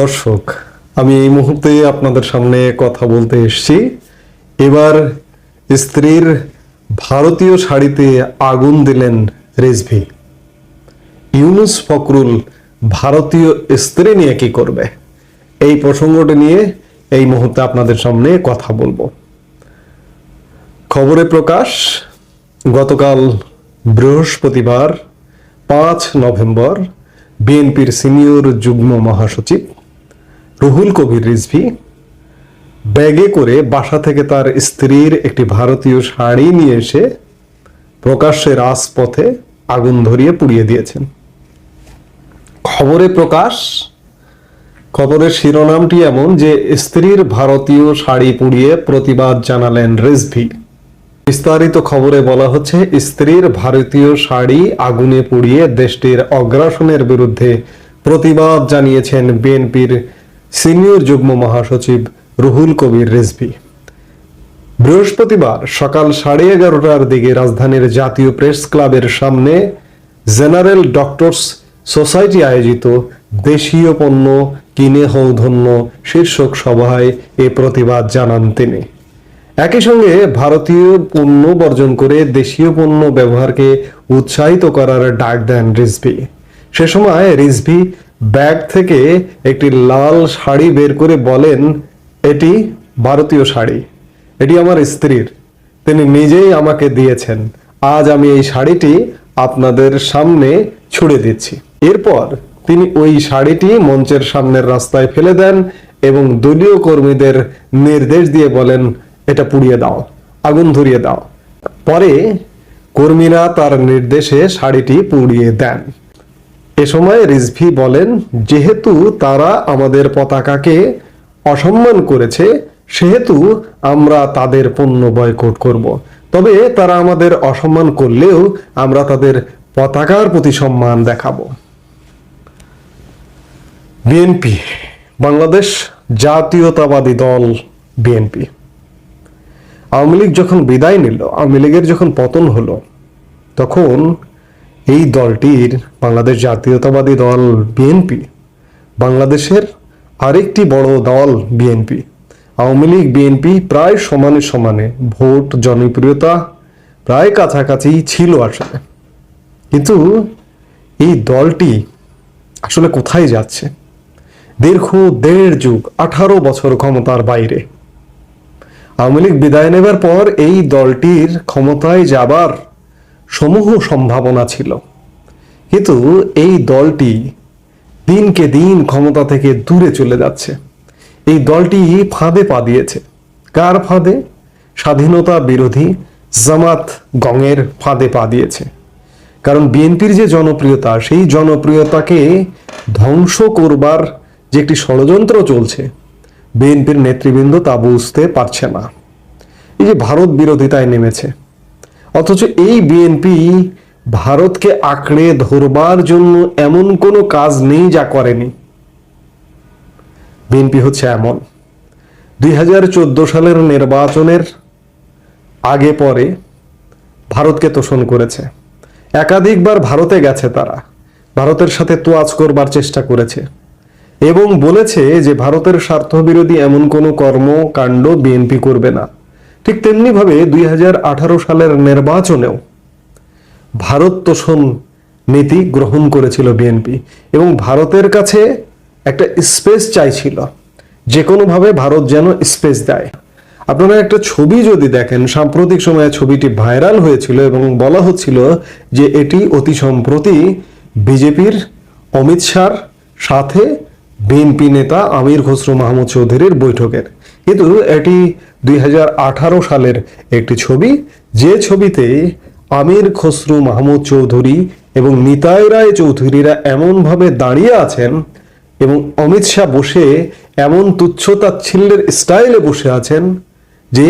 দর্শক, আমি এই মুহূর্তে আপনাদের সামনে কথা বলতে এসেছি। এবার স্ত্রীর ভারতীয় শাড়িতে আগুন দিলেন রেজভি। ইউনুস ফকরুল ভারতীয় স্ত্রী নিয়ে কি করবে? এই প্রসঙ্গটি নিয়ে এই মুহূর্তে আপনাদের সামনে কথা বলব। খবরে প্রকাশ, গতকাল বৃহস্পতিবার পাঁচ নভেম্বর বিএনপির সিনিয়র যুগ্ম মহাসচিব রুহুল কবির রিজভি ব্যাগে করে বাসা থেকে তার স্ত্রীর একটি ভারতীয় শাড়ি নিয়ে এসে প্রকাশ্যে রাজপথে আগুন ধরিয়ে পুড়িয়ে দিয়েছেন। খবরে প্রকাশ, খবরের শিরোনামটি এমন যে স্ত্রীর ভারতীয় শাড়ি পুড়িয়ে প্রতিবাদ জানালেন রিজভি। বিস্তারিত খবরে বলা হচ্ছে, স্ত্রীর ভারতীয় শাড়ি আগুনে পুড়িয়ে দেশটির অগ্রাসনের বিরুদ্ধে প্রতিবাদ জানিয়েছেন বিএনপির সিনিয়র যুগ্ম মহাসচিব রুহুল কবির রিজভি। বৃহস্পতিবার সকাল সাড়ে এগারোটার দিকে রাজধানীর জাতীয় প্রেস ক্লাবের সামনে জেনারেল ডক্টরস সোসাইটি আয়োজিত দেশীয় পণ্য, কিনে হও ধন্য শীর্ষক সভায় এ প্রতিবাদ জানান তিনি। একই সঙ্গে ভারতীয় পণ্য বর্জন করে দেশীয় পণ্য ব্যবহারকে উৎসাহিত করার ডাক দেন রিজভি। সে সময় রিজভি ব্যাগ থেকে একটি লাল শাড়ি বের করে বলেন, এটি ভারতীয় শাড়ি। এটি আমার স্ত্রীর। তিনি নিজেই আমাকে দিয়েছেন। আজ আমি এই শাড়িটি আপনাদের সামনে ছুড়ে দিচ্ছি। এরপর তিনি ওই শাড়িটি মঞ্চের সামনের রাস্তায় ফেলে দেন এবং দলীয় কর্মীদের নির্দেশ দিয়ে বলেন, এটা পুড়িয়ে দাও, আগুন ধরিয়ে দাও। পরে কর্মীরা তার নির্দেশে শাড়িটি পুড়িয়ে দেন। এ সময় রিজভি বলেন, যেহেতু তারা আমাদের পতাকাকে অসম্মান করেছে, সেহেতু আমরা তাদের পণ্য বয়কট করব। তবে তারা আমাদের অসম্মান করলেও আমরা তাদের পতাকার প্রতি সম্মান দেখাব। বিএনপি, বাংলাদেশ জাতীয়তাবাদী দল বিএনপি। আওয়ামী লীগ যখন বিদায় নিল, আওয়ামী লীগের যখন পতন হলো, তখন এই দলটির বাংলাদেশ জাতীয়তাবাদী দল বিএনপি বাংলাদেশের আরেকটি বড় দল বিএনপি আওয়ামী লীগ বিএনপি প্রায় সমানে সমানে ভোট জনপ্রিয়তা প্রায় কাছাকাছি ছিল আসলে। কিন্তু এই দলটি আসলে কোথায় যাচ্ছে? দীর্ঘ দেড় যুগ, আঠারো বছর ক্ষমতার বাইরে। আওয়ামী লীগ বিদায় নেবার পর এই দলটির ক্ষমতায় যাবার সমূহ সম্ভাবনা ছিল। কিন্তু এই দলটি দিনকে দিন ক্ষমতা থেকে দূরে চলে যাচ্ছে। এই দলটি ফাঁদে পা দিয়েছে। কার ফাঁদে? স্বাধীনতা বিরোধী জামাত গঙের ফাঁদে পা দিয়েছে। কারণ বিএনপির যে জনপ্রিয়তা, সেই জনপ্রিয়তাকে ধ্বংস করবার যে একটি ষড়যন্ত্র চলছে, বিএনপির নেতৃবৃন্দ তা বুঝতে পারছে না। এই যে ভারত বিরোধিতায় নেমেছে অথচ এই বিএনপি ভারতকে আঁকড়ে ধরবার জন্য এমন কোনো কাজ নেই যা করেনি। বিএনপি হচ্ছে এমন। দুই হাজার চোদ্দ সালের নির্বাচনের আগে পরে ভারতকে তোষণ করেছে। একাধিকবার ভারতে গেছে তারা। ভারতের সাথে তোয়াজ করবার চেষ্টা করেছে। এবং বলেছে যে ভারতের স্বার্থবিরোধী এমন কোনো কর্মকাণ্ড বিএনপি করবে না। ঠিক তেমনিভাবে দুই সালের নির্বাচনেও ভারত তোষণ নীতি গ্রহণ করেছিল বিএনপি এবং ভারতের কাছে একটা স্পেস চাইছিল যে কোনোভাবে ভারত যেন স্পেস দেয়। আপনারা একটা ছবি যদি দেখেন, সাম্প্রতিক সময়ে ছবিটি ভাইরাল হয়েছিল এবং বলা হচ্ছিল যে এটি অতি সম্প্রতি বিজেপির অমিত শাহর সাথে বিএনপি নেতা আমির খসরু মাহমুদ চৌধুরীর বৈঠকের। কিন্তু এটি দুই হাজার আঠারো সালের একটি ছবি। যে ছবিতে আমির খসরু মাহমুদ চৌধুরী এবং নিতাই রায় চৌধুরীরা এমনভাবে দাঁড়িয়ে আছেন এবং অমিত শাহ বসে এমন তুচ্ছতাচ্ছিল্যের স্টাইলে বসে আছেন যে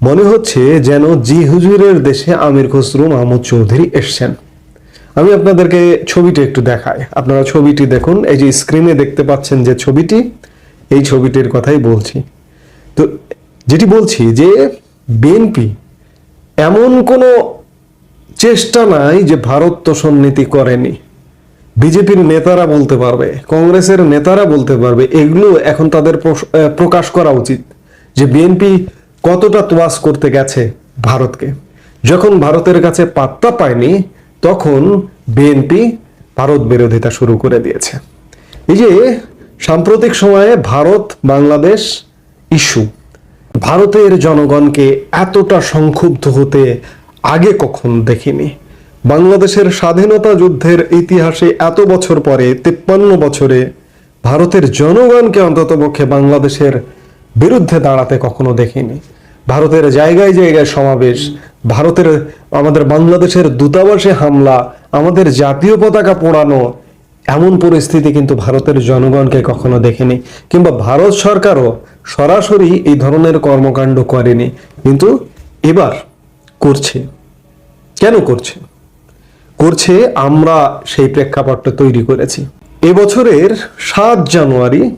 মনে হচ্ছে যেন জি হুজুরের দেশে আমির খসরু মাহমুদ চৌধুরী এসছেন। আমি আপনাদেরকে ছবিটি একটু দেখাই। আপনারা ছবিটি দেখুন। এই যে স্ক্রিনে দেখতে পাচ্ছেন যে ছবিটি, এই ছবিটির কথাই বলছি। তো যেটি বলছি যে বিএনপি এমন কোনো চেষ্টা নাই যে ভারত তোষণ নীতি করেনি। বিজেপির নেতারা বলতে পারবে, কংগ্রেসের নেতারা বলতে পারবে, এগুলো এখন তাদের প্রকাশ করা উচিত যে বিএনপি কতটা তোয়াজ করতে গেছে ভারতকে। যখন ভারতের কাছে পাত্তা পায়নি তখন বিএনপি ভারত বিরোধিতা শুরু করে দিয়েছে। এই যে সাম্প্রতিক সময়ে ভারত বাংলাদেশ ইস্যু, ভারতের জনগণকে এতটা সংক্ষুব্ধ হতে আগে কখন দেখিনি। বাংলাদেশের স্বাধীনতা যুদ্ধের ইতিহাসে এত বছর পরে, তিপ্পান্ন বছরে ভারতের জনগণকে অন্ততপক্ষে বাংলাদেশের বিরুদ্ধে দাঁড়াতে কখনো দেখিনি। ভারতের জায়গায় জায়গায় সমাবেশ ভারতের, আমাদের বাংলাদেশের দূতাবাসে হামলা, আমাদের জাতীয় পতাকা পোড়ানো, এমন পরিস্থিতি কিন্তু ভারতের জনগণকে কখনো দেখেনি। কিংবা ভারত সরকারও সরাসরি এই ধরনের কর্মকাণ্ড করেনি। কিন্তু এবার করছে। কেন করছে? করছে আমরা সেই প্রেক্ষাপটটা তৈরি করেছি। এবছরের সাত জানুয়ারি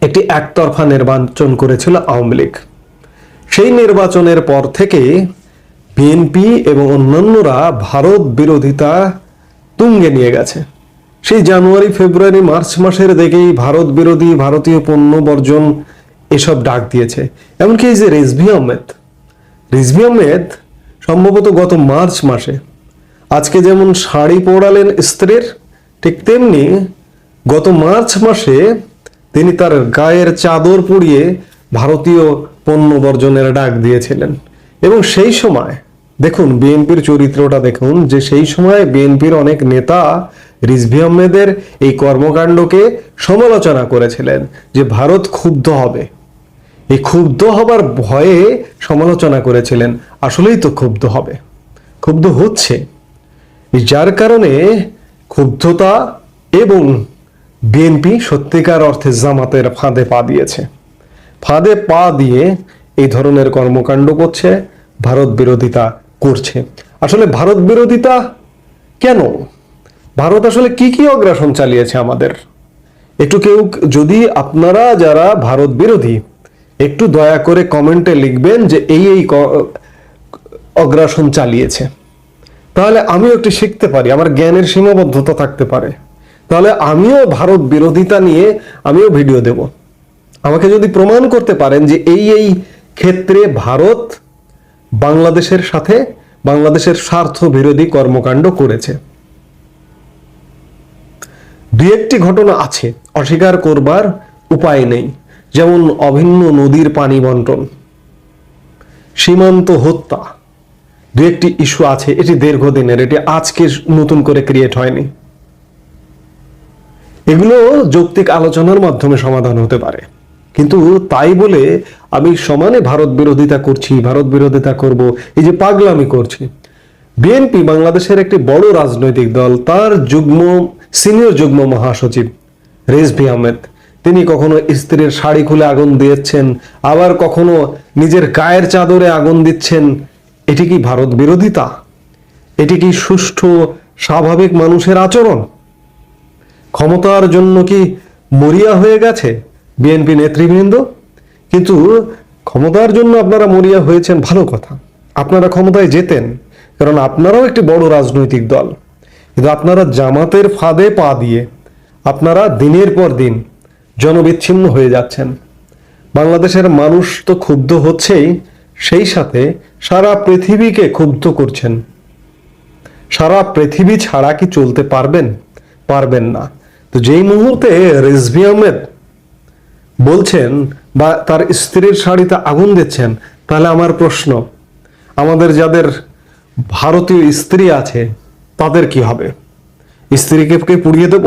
একটি একতরফা নির্বাচন করেছিল আওয়ামী লীগ। সেই নির্বাচনের পর থেকে বিএনপি এবং অন্যান্যরা ভারত বিরোধিতা তুঙ্গে নিয়ে গেছে। সেই জানুয়ারি, ফেব্রুয়ারি, মার্চ মাসের দিকেই ভারত বিরোধী ভারতীয় পণ্য বর্জন এসব ডাক দিয়েছে। এমনকি এই যে রেজভি আহমেদ, রিজভি আহমেদ সম্ভবত গত মার্চ মাসে আজকে যেমন শাড়ি পরালেন স্ত্রীর, ঠিক তেমনি গত মার্চ মাসে তিনি তার গায়ের চাদর পুড়িয়ে ভারতীয় পণ্য বর্জনের ডাক দিয়েছিলেন। এবং সেই সময় দেখুন, বিএনপির চরিত্রটা দেখুন, যে সেই সময় বিএনপির অনেক নেতা রিজভি আহমেদের এই কর্মকাণ্ডকে সমালোচনা করেছিলেন যে ভারত ক্ষুব্ধ হবে। এই ক্ষুব্ধ হবার ভয়ে সমালোচনা করেছিলেন, আসলেই তো ক্ষুব্ধ হবে। ক্ষুব্ধ হচ্ছে। যার কারণে ক্ষুব্ধতা এবং বিএনপি সত্যিকার অর্থে জামাতের ফাঁদে পা দিয়েছে। ফাঁদে পা দিয়ে এই ধরনের কর্মকাণ্ড করছে, ভারত বিরোধিতা করছে। আসলে ভারত বিরোধিতা কেন? ভারত আসলে কি কি অগ্রাসন চালিয়েছে আমাদের? একটু কেউ যদি আপনারা যারা ভারত বিরোধী, একটু দয়া করে কমেন্টে লিখবেন যে এই এই অগ্রাসন চালিয়েছে। তাহলে আমিও একটু শিখতে পারি, আমার জ্ঞানের সীমাবদ্ধতা থাকতে পারে। তাহলে আমিও ভারত বিরোধিতা নিয়ে আমিও ভিডিও দেব। আমাকে যদি প্রমাণ করতে পারেন যে এই এই ক্ষেত্রে ভারত বাংলাদেশের সাথে বাংলাদেশের স্বার্থ বিরোধী কর্মকাণ্ড করেছে। দু একটি ঘটনা আছে, অস্বীকার করবার উপায় নেই, যেমন অভিন্ন নদীর পানি বন্টন, সীমান্ত হত্যা। দু একটি ইস্যু আছে, এটি দীর্ঘদিনের, এটি আজকে নতুন করে ক্রিয়েট হয়নি। এগুলো যৌক্তিক আলোচনার মাধ্যমে সমাধান হতে পারে। কিন্তু তাই বলে আমি সমানে ভারত বিরোধিতা করছি, ভারত বিরোধিতা করব, এই যে পাগলামি করছি। বিএনপি বাংলাদেশের একটি বড় রাজনৈতিক দল, তার যুগ্ম সিনিয়র যুগ্ম মহাসচিব রেজভি আহমেদ। তিনি কখনো স্ত্রীর শাড়ি খুলে আগুন দিয়েছেন, আবার কখনো নিজের গায়ের চাদরে আগুন দিচ্ছেন। এটি কি ভারত বিরোধিতা? এটি কি সুষ্ঠু, স্বাভাবিক মানুষের আচরণ? ক্ষমতার জন্য কি মরিয়া হয়ে গেছে বিএনপি নেতৃবৃন্দ? কিন্তু ক্ষমতার জন্য আপনারা মরিয়া হয়েছেন ভালো কথা। আপনারা ক্ষমতায় যেতেন, কারণ আপনারাও একটি বড় রাজনৈতিক দল। কিন্তু আপনারা জামাতের ফাঁদে পা দিয়ে আপনারা দিনের পর দিন জনবিচ্ছিন্ন হয়ে যাচ্ছেন। বাংলাদেশের মানুষ তো ক্ষুব্ধ হচ্ছেই, সেই সাথে সারা পৃথিবীকে ক্ষুব্ধ করছেন। সারা পৃথিবী ছাড়া কি চলতে পারবেন? পারবেন না। তো যেই মুহূর্তে রিজভি আহমেদ বলছেন বা তার স্ত্রীর শাড়িতে আগুন দিচ্ছেন, তাহলে আমার প্রশ্ন, আমাদের যাদের ভারতীয় স্ত্রী আছে, তাদের কি হবে? স্ত্রীকে পুড়িয়ে দেব?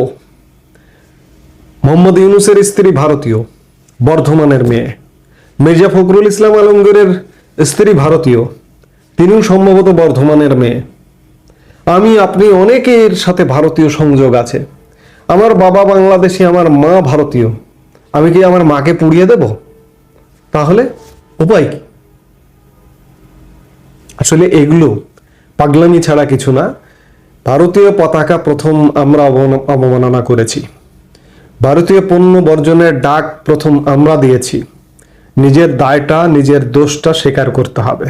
মোহাম্মদ ইউনুসের স্ত্রী ভারতীয়, বর্ধমানের মেয়ে। মির্জা ফখরুল ইসলাম আলমগীরের স্ত্রী ভারতীয়, তিনিও সম্ভবত বর্ধমানের মেয়ে। আমি, আপনি অনেকের সাথে ভারতীয় সংযোগ আছে। আমার বাবা বাংলাদেশি, আমার মা ভারতীয়। আমি কি আমার মাকে পুড়িয়ে দেব? তাহলে উপায় কি? আসলে এগুলো পাগলামি ছাড়া কিছু না। ভারতীয় পতাকা প্রথম আমরা অবমান- অবমাননা করেছি। ভারতীয় পণ্য বর্জনের ডাক প্রথম আমরা দিয়েছি। নিজের দায়টা, নিজের দোষটা স্বীকার করতে হবে।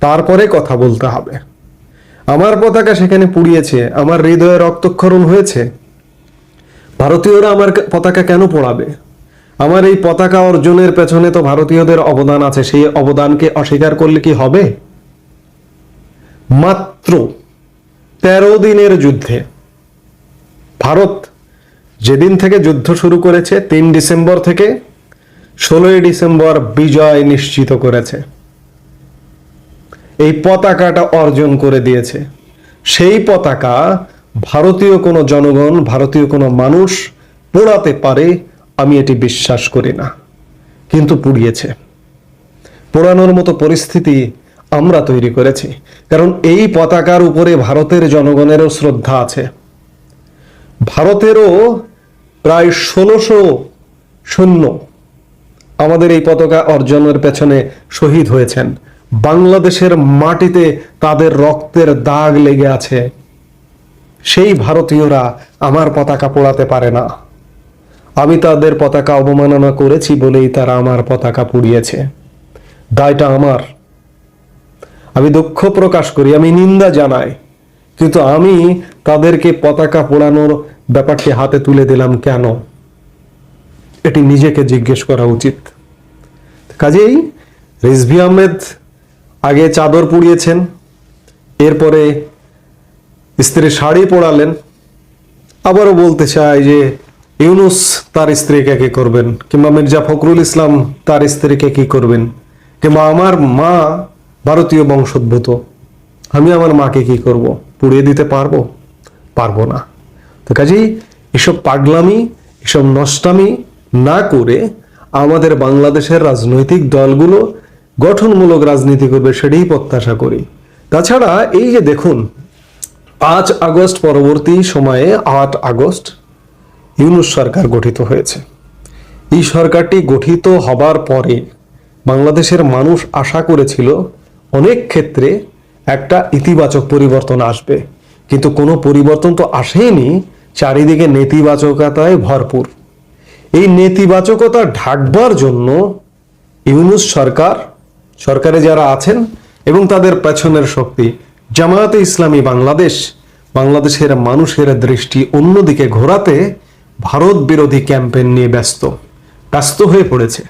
তারপরে কথা বলতে হবে। আমার পতাকা সেখানে পুড়িয়েছে, আমার হৃদয়ে রক্তক্ষরণ হয়েছে। ভারতীয়রা আমার পতাকা কেন পোড়াবে? আমার এই পতাকা অর্জনের পেছনে তো ভারতীয়দের অবদান আছে, সেই অবদানকে অস্বীকার করলে কি হবে? মাত্র তেরো দিনের যুদ্ধে ভারত যেদিন থেকে যুদ্ধ শুরু করেছে, তিন ডিসেম্বর থেকে ষোলোই ডিসেম্বর বিজয় নিশ্চিত করেছে। এই পতাকাটা অর্জন করে দিয়েছে। সেই পতাকা ভারতীয় কোনো জনগণ, ভারতীয় কোনো মানুষ পোড়াতে পারে আমি এটি বিশ্বাস করি না। কিন্তু পুড়িয়েছে। পোড়ানোর মতো পরিস্থিতি আমরা তৈরি করেছি, কারণ এই পতাকার উপরে ভারতের জনগণেরও শ্রদ্ধা আছে। ভারতেরও প্রায় ষোলোশো সৈন্য আমাদের এই পতাকা অর্জনের পেছনে শহীদ হয়েছেন। বাংলাদেশের মাটিতে তাদের রক্তের দাগ লেগে আছে। সেই ভারতীয়রা আমার পতাকা পোড়াতে পারে না। আমি তাদের পতাকা অবমাননা করেছি বলেই তারা আমার পতাকা পুড়িয়েছে। দায়টা আমার। আমি দুঃখ প্রকাশ করি, আমি নিন্দা জানাই। কিন্তু আমি তাদেরকে পতাকা পোড়ানোর ব্যাপারটি হাতে তুলে দিলাম কেন? এটি নিজেকে জিজ্ঞেস করা উচিত। কাজেই রিজভি আহমেদ আগে চাদর পুড়িয়েছেন, এরপরে স্ত্রী শাড়ি পরালেন আবারও বলতে চাই যে ইউনুস তার স্ত্রীকে কি করবেন? কিংবা মির্জা ফখরুল ইসলাম তার স্ত্রীকে কি করবেন? কিংবা আমার মা ভারতীয় বংশোদ্ভূত, আমি আমার মাকে কি করব? পুড়িয়ে দিতে পারব? পারব না। তো কাজেই এসব পাগলামি, এসব নষ্টামি না করে আমাদের বাংলাদেশের রাজনৈতিক দলগুলো গঠনমূলক রাজনীতি করবে সেটাই প্রত্যাশা করি। তাছাড়া এই যে দেখুন, পাঁচ আগস্ট পরবর্তী সময়ে আট আগস্ট ইউনুস সরকার গঠিত হয়েছে। এই সরকারটি গঠিত হবার পরে বাংলাদেশের মানুষ আশা করেছিল অনেক ক্ষেত্রে একটা ইতিবাচক পরিবর্তন আসবে। কিন্তু কোনো পরিবর্তন তো আসেনি, চারিদিকে নেতিবাচকতায় ভরপুর। এই নেতিবাচকতা ঢাকবার জন্য ইউনুস সরকার, সরকারে যারা আছেন এবং তাদের পেছনের শক্তি, জামায়াতে ইসলামী বাংলাদেশ, বাংলাদেশের মানুষের দৃষ্টি অন্যদিকে ঘোরাতে ভারত বিরোধী ক্যাম্পেইন নিয়ে ব্যস্ত ব্যস্ত হয়ে পড়েছে।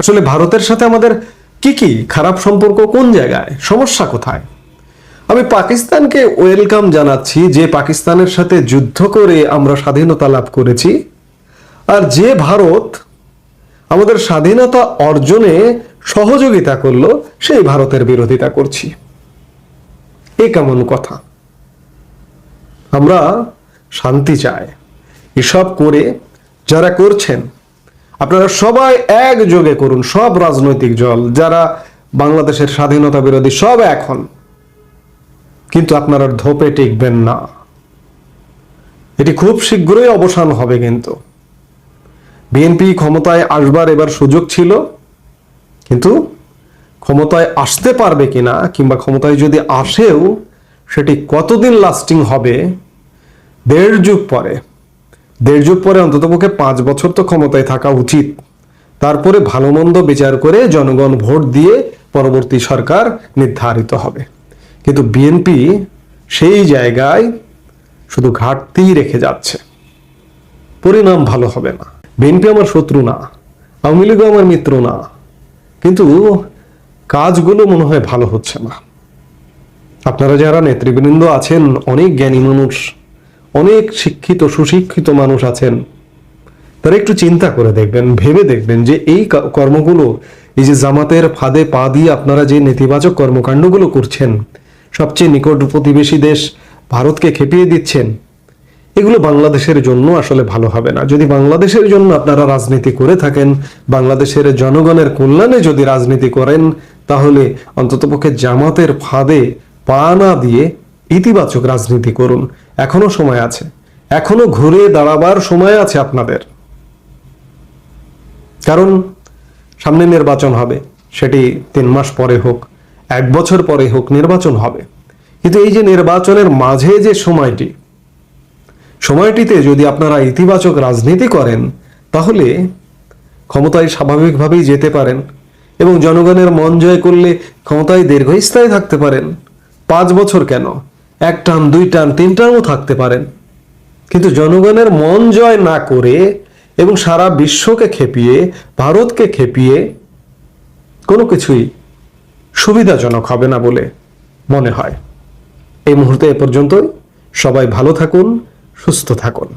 আসলে ভারতের সাথে আমাদের কি কি খারাপ সম্পর্ক, কোন জায়গায়, সমস্যা কোথায়? আমি পাকিস্তানকে ওয়েলকাম জানাচ্ছি যে পাকিস্তানের সাথে যুদ্ধ করে আমরা স্বাধীনতা লাভ করেছি, আর যে ভারত আমাদের স্বাধীনতা অর্জনে সহযোগিতা করল, সেই ভারতের বিরোধিতা করছি। এ কেমন কথা? আমরা শান্তি চাই। এসব করে যারা করছেন, আপনারা সবাই একযোগে করুন, সব রাজনৈতিক দল, যারা বাংলাদেশের স্বাধীনতা বিরোধী সব এখন কিন্তু আপনারা ধোপে টিকবেন না। এটি খুব শীঘ্রই অবসান হবে কিন্তু। বিএনপি ক্ষমতায় আসবার এবার সুযোগ ছিল, কিন্তু ক্ষমতায় আসতে পারবে কিনা, কিংবা ক্ষমতায় যদি আসেও, সেটি কতদিন লাস্টিং হবে, দেড় যুগ পরে দেড় যুগ পরে অন্ততপক্ষে পাঁচ বছর তো ক্ষমতায় থাকা উচিত। তারপরে ভালো মন্দ বিচার করে জনগণ ভোট দিয়ে পরবর্তী সরকার নির্ধারিত হবে। কিন্তু বিএনপি সেই জায়গায় শুধু ঘাটতিই রেখে যাচ্ছে। পরিণাম ভালো হবে না। বিএনপি আমার শত্রু না। আওয়ামী লীগও আমার মিত্র না। কিন্তু কাজগুলো মনে হয় ভালো হচ্ছে না। আপনারা যারা নেতৃবৃন্দ আছেন, অনেক জ্ঞানী মানুষ অনেক শিক্ষিত, সুশিক্ষিত মানুষ আছেন। তারা একটু চিন্তা করে দেখবেন, ভেবে দেখবেন যে এই কর্মগুলো, এই যে জামাতের ফাঁদে পা দিয়ে আপনারা যে নেতিবাচক কর্মকাণ্ডগুলো করছেন, সবচেয়ে নিকট প্রতিবেশী দেশ ভারতকে খেপিয়ে দিচ্ছেন, এগুলো বাংলাদেশের জন্য আসলে ভালো হবে না। যদি বাংলাদেশের জন্য আপনারা রাজনীতি করে থাকেন, বাংলাদেশের জনগণের কল্যাণে যদি রাজনীতি করেন, তাহলে অন্ততপক্ষে জামাতের ফাঁদে পা না দিয়ে ইতিবাচক রাজনীতি করুন। এখনও সময় আছে। এখনও ঘুরে দাঁড়াবার সময় আছে আপনাদের। কারণ সামনে নির্বাচন হবে, সেটি তিন মাস পরে হোক, এক বছর পরে হোক নির্বাচন হবে। কিন্তু এই যে নির্বাচনের মাঝে যে সময়টি, সময়টিতে যদি আপনারা ইতিবাচক রাজনীতি করেন, তাহলে ক্ষমতায় স্বাভাবিকভাবেই যেতে পারেন এবং জনগণের মন জয় করলে ক্ষমতায় দীর্ঘস্থায়ী থাকতে পারেন। পাঁচ বছর কেন? এক টান, দুই টান, তিন টার্মও থাকতে পারেন। কিন্তু জনগণের মন জয় না করে এবং সারা বিশ্বকে খেপিয়ে, ভারতকে খেপিয়ে কোনো কিছুই সুবিধাজনক হবে না বলে মনে হয়। এই মুহূর্তে এ পর্যন্তই। সবাই ভালো থাকুন, সুস্থ থাকুন।